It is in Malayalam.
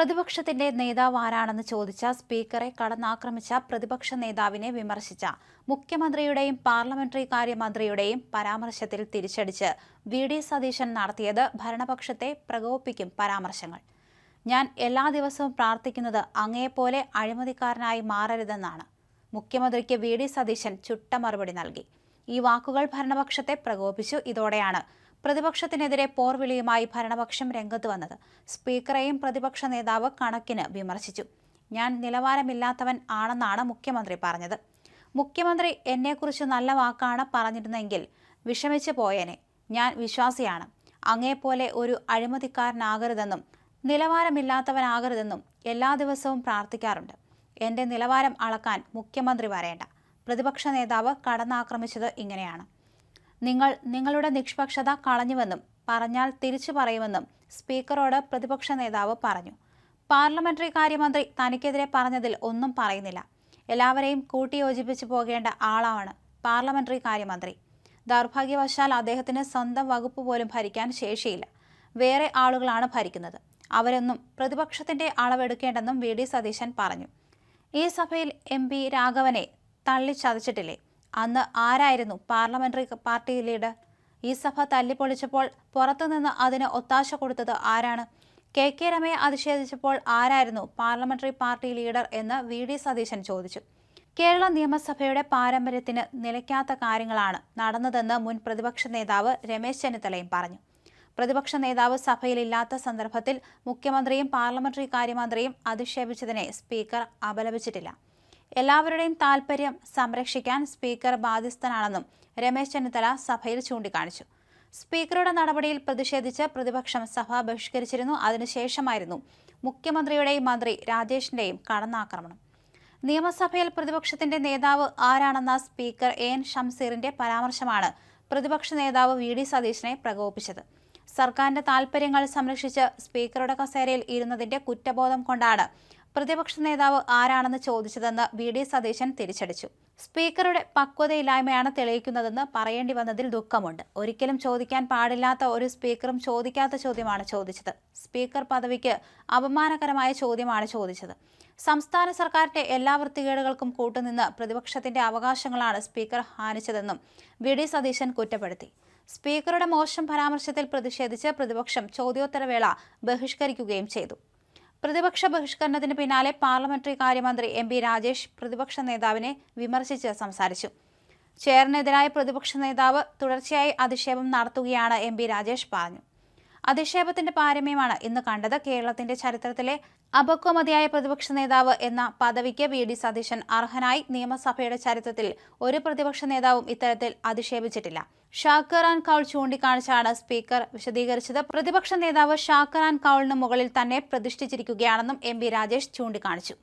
പ്രതിപക്ഷത്തിന്റെ നേതാവ് ആരാണെന്ന് ചോദിച്ച സ്പീക്കറെ കടന്നാക്രമിച്ച പ്രതിപക്ഷ നേതാവിനെ വിമർശിച്ച മുഖ്യമന്ത്രിയുടെയും പാർലമെന്ററി കാര്യമന്ത്രിയുടെയും പരാമർശത്തിൽ തിരിച്ചടിച്ച് വി ഡി സതീശൻ നടത്തിയത് ഭരണപക്ഷത്തെ പ്രകോപിപ്പിക്കും പരാമർശങ്ങൾ. ഞാൻ എല്ലാ ദിവസവും പ്രാർത്ഥിക്കുന്നത് അങ്ങേപോലെ അഴിമതിക്കാരനായി മാറരുതെന്നാണ്. മുഖ്യമന്ത്രിക്ക് വി ഡി സതീശൻ ചുട്ട മറുപടി നൽകി. ഈ വാക്കുകൾ ഭരണപക്ഷത്തെ പ്രകോപിച്ചു ഇതോടെയാണ് പ്രതിപക്ഷത്തിനെതിരെ പോർവിളിയുമായി ഭരണപക്ഷം രംഗത്ത് വന്നത്. സ്പീക്കറെയും പ്രതിപക്ഷ നേതാവ് കണക്കിന് വിമർശിച്ചു. ഞാൻ നിലവാരമില്ലാത്തവൻ ആണെന്നാണ് മുഖ്യമന്ത്രി പറഞ്ഞത്. മുഖ്യമന്ത്രി എന്നെക്കുറിച്ച് നല്ല വാക്കാണ് പറഞ്ഞിരുന്നെങ്കിൽ വിഷമിച്ചു പോയേനെ. ഞാൻ വിശ്വാസിയാണ്. അങ്ങേപ്പോലെ ഒരു അഴിമതിക്കാരനാകരുതെന്നും നിലവാരമില്ലാത്തവനാകരുതെന്നും എല്ലാ ദിവസവും പ്രാർത്ഥിക്കാറുണ്ട്. എന്റെ നിലവാരം അളക്കാൻ മുഖ്യമന്ത്രി വരേണ്ട. പ്രതിപക്ഷ നേതാവ് കടന്നാക്രമിച്ചത് ഇങ്ങനെയാണ്. നിങ്ങൾ നിങ്ങളുടെ നിഷ്പക്ഷത കളഞ്ഞുവെന്നും പറഞ്ഞാൽ തിരിച്ചു പറയുമെന്നും സ്പീക്കറോട് പ്രതിപക്ഷ നേതാവ് പറഞ്ഞു. പാർലമെന്ററി കാര്യമന്ത്രി തനിക്കെതിരെ പറഞ്ഞതിൽ ഒന്നും പറയുന്നില്ല. എല്ലാവരെയും കൂട്ടിയോജിപ്പിച്ചു പോകേണ്ട ആളാണ് പാർലമെന്ററി കാര്യമന്ത്രി. ദൗർഭാഗ്യവശാൽ അദ്ദേഹത്തിന് സ്വന്തം വകുപ്പ് പോലും ഭരിക്കാൻ ശേഷിയില്ല. വേറെ ആളുകളാണ് ഭരിക്കുന്നത്. അവരൊന്നും പ്രതിപക്ഷത്തിന്റെ അളവെടുക്കേണ്ടെന്നും വി. ഡി. സതീശൻ പറഞ്ഞു. ഈ സഭയിൽ എം. പി. രാഘവനെ തള്ളിച്ചതച്ചിട്ടില്ലേ? അന്ന് ആരായിരുന്നു പാർലമെന്ററി പാർട്ടി ലീഡർ ഈ സഭ തല്ലിപ്പൊളിച്ചപ്പോൾ പുറത്തുനിന്ന് അതിന് ഒത്താശ കൊടുത്തത് ആരാണ്? കെ കെ രമയെ അധിക്ഷേപിച്ചപ്പോൾ ആരായിരുന്നു പാർലമെന്ററി പാർട്ടി ലീഡർ എന്ന് വി ഡി സതീശൻ ചോദിച്ചു. കേരള നിയമസഭയുടെ പാരമ്പര്യത്തിന് നിലയ്ക്കാത്ത കാര്യങ്ങളാണ് നടന്നതെന്ന് മുൻ പ്രതിപക്ഷ നേതാവ് രമേശ് ചെന്നിത്തലയും പറഞ്ഞു. പ്രതിപക്ഷ നേതാവ് സഭയിലില്ലാത്ത സന്ദർഭത്തിൽ മുഖ്യമന്ത്രിയും പാർലമെന്ററി കാര്യമന്ത്രിയും അധിക്ഷേപിച്ചതിനെ സ്പീക്കർ അപലപിച്ചിട്ടില്ല. എല്ലാവരുടെയും താൽപ്പര്യം സംരക്ഷിക്കാൻ സ്പീക്കർ ബാധ്യസ്ഥനാണെന്നും രമേശ് ചെന്നിത്തല സഭയിൽ ചൂണ്ടിക്കാണിച്ചു. സ്പീക്കറുടെ നടപടിയിൽ പ്രതിഷേധിച്ച് പ്രതിപക്ഷം സഭ ബഹിഷ്കരിച്ചിരുന്നു. അതിനുശേഷമായിരുന്നു മുഖ്യമന്ത്രിയുടെയും മന്ത്രി രാജേഷിന്റെയും കടന്നാക്രമണം. നിയമസഭയിൽ പ്രതിപക്ഷത്തിന്റെ നേതാവ് ആരാണെന്ന സ്പീക്കർ എ എൻ ഷംസീറിന്റെ പരാമർശമാണ് പ്രതിപക്ഷ നേതാവ് വി ഡി സതീശനെ പ്രകോപിപ്പിച്ചത്. സർക്കാരിന്റെ താൽപ്പര്യങ്ങൾ സംരക്ഷിച്ച് സ്പീക്കറുടെ കസേരയിൽ ഇരുന്നതിന്റെ കുറ്റബോധം കൊണ്ടാണ് പ്രതിപക്ഷ നേതാവ് ആരാണെന്ന് ചോദിച്ചതെന്ന് വി ഡി സതീശൻ തിരിച്ചടിച്ചു. സ്പീക്കറുടെ പക്വതയില്ലായ്മയാണ് തെളിയിക്കുന്നതെന്ന് പറയേണ്ടി വന്നതിൽ ദുഃഖമുണ്ട്. ഒരിക്കലും ചോദിക്കാൻ പാടില്ലാത്ത ഒരു സ്പീക്കറും ചോദിക്കാത്ത ചോദ്യമാണ് ചോദിച്ചത്. സ്പീക്കർ പദവിക്ക് അപമാനകരമായ ചോദ്യമാണ് ചോദിച്ചത്. സംസ്ഥാന സർക്കാരിന്റെ എല്ലാ വൃത്തികേടുകൾക്കും കൂട്ടുനിന്ന് പ്രതിപക്ഷത്തിന്റെ അവകാശങ്ങളാണ് സ്പീക്കർ ഹാനിച്ചതെന്നും വി ഡി സതീശൻ കുറ്റപ്പെടുത്തി. സ്പീക്കറുടെ മോശം പരാമർശത്തിൽ പ്രതിഷേധിച്ച് പ്രതിപക്ഷം ചോദ്യോത്തരവേള ബഹിഷ്കരിക്കുകയും ചെയ്തു. പ്രതിപക്ഷ ബഹിഷ്കരണത്തിന് പിന്നാലെ പാർലമെന്ററി കാര്യമന്ത്രി എം പി രാജേഷ് പ്രതിപക്ഷ നേതാവിനെ വിമർശിച്ച് സംസാരിച്ചു. ചെയറിനെതിരായ പ്രതിപക്ഷ നേതാവ് തുടർച്ചയായി അധിക്ഷേപം നടത്തുകയാണ് എം പി രാജേഷ് പറഞ്ഞു. അധിക്ഷേപത്തിന്റെ പാരമ്യമാണ് ഇന്ന് കണ്ടത്. കേരളത്തിന്റെ ചരിത്രത്തിലെ അപക്വമതിയായ പ്രതിപക്ഷ നേതാവ് എന്ന പദവിക്ക് വി. ഡി. സതീശൻ അർഹനായി. നിയമസഭയുടെ ചരിത്രത്തിൽ ഒരു പ്രതിപക്ഷ നേതാവും ഇത്തരത്തിൽ അധിക്ഷേപിച്ചിട്ടില്ല. ഷാക്കറാൻ കൗൾ ചൂണ്ടിക്കാണിച്ചാണ് സ്പീക്കർ വിശദീകരിച്ചത്. പ്രതിപക്ഷ നേതാവ് ഷാക്കറാൻ കൗളിന് മുകളിൽ തന്നെ പ്രതിഷ്ഠിച്ചിരിക്കുകയാണെന്നും എം രാജേഷ് ചൂണ്ടിക്കാണിച്ചു.